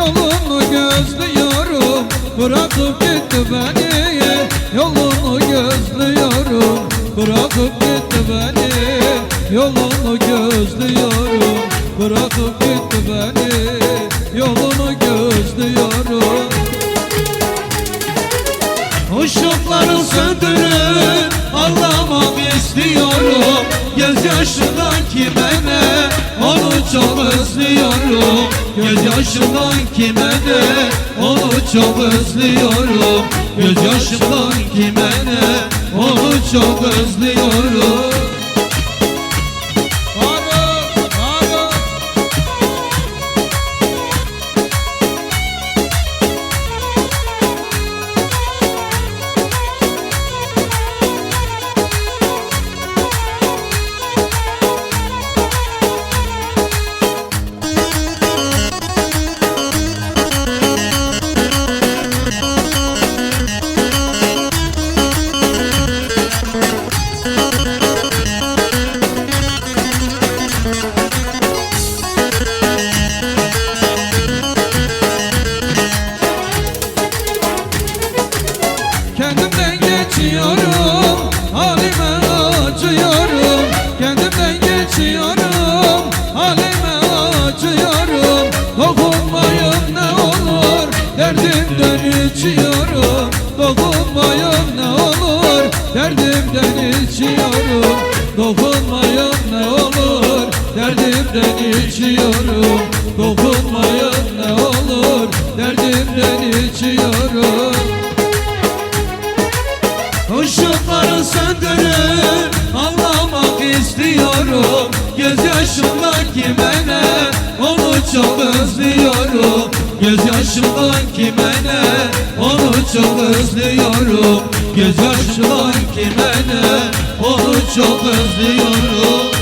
Yolunu gözlüyorum. Bırakıp gitti beni Yolunu gözlüyorum. Bırakıp gitti beni Yolunu gözlüyorum. Bırakıp gitti beni Yolunu gözlüyorum. Işıkları söndürün Ağlamak istiyorum Gözyaşından kime ne Onu çok özlüyorum Gözyaşından kime ne Onu çok özlüyorum. Gözyaşından kime ne Onu çok özlüyorum geçiyorum. Halime acıyorum. Kendimden geçiyorum. Halime acıyorum. Dokunmayın ne olur. Derdimden içiyorum Dokunmayın ne olur. Derdimden içiyorum Dokunmayın ne olur. Derdimden içiyorum Dokunmayın ne olur. Derdimden çok özlüyorum. Gözyaşımdan kime ne? Onu çok özlüyorum. Gözyaşımdan kime ne? Onu çok özlüyorum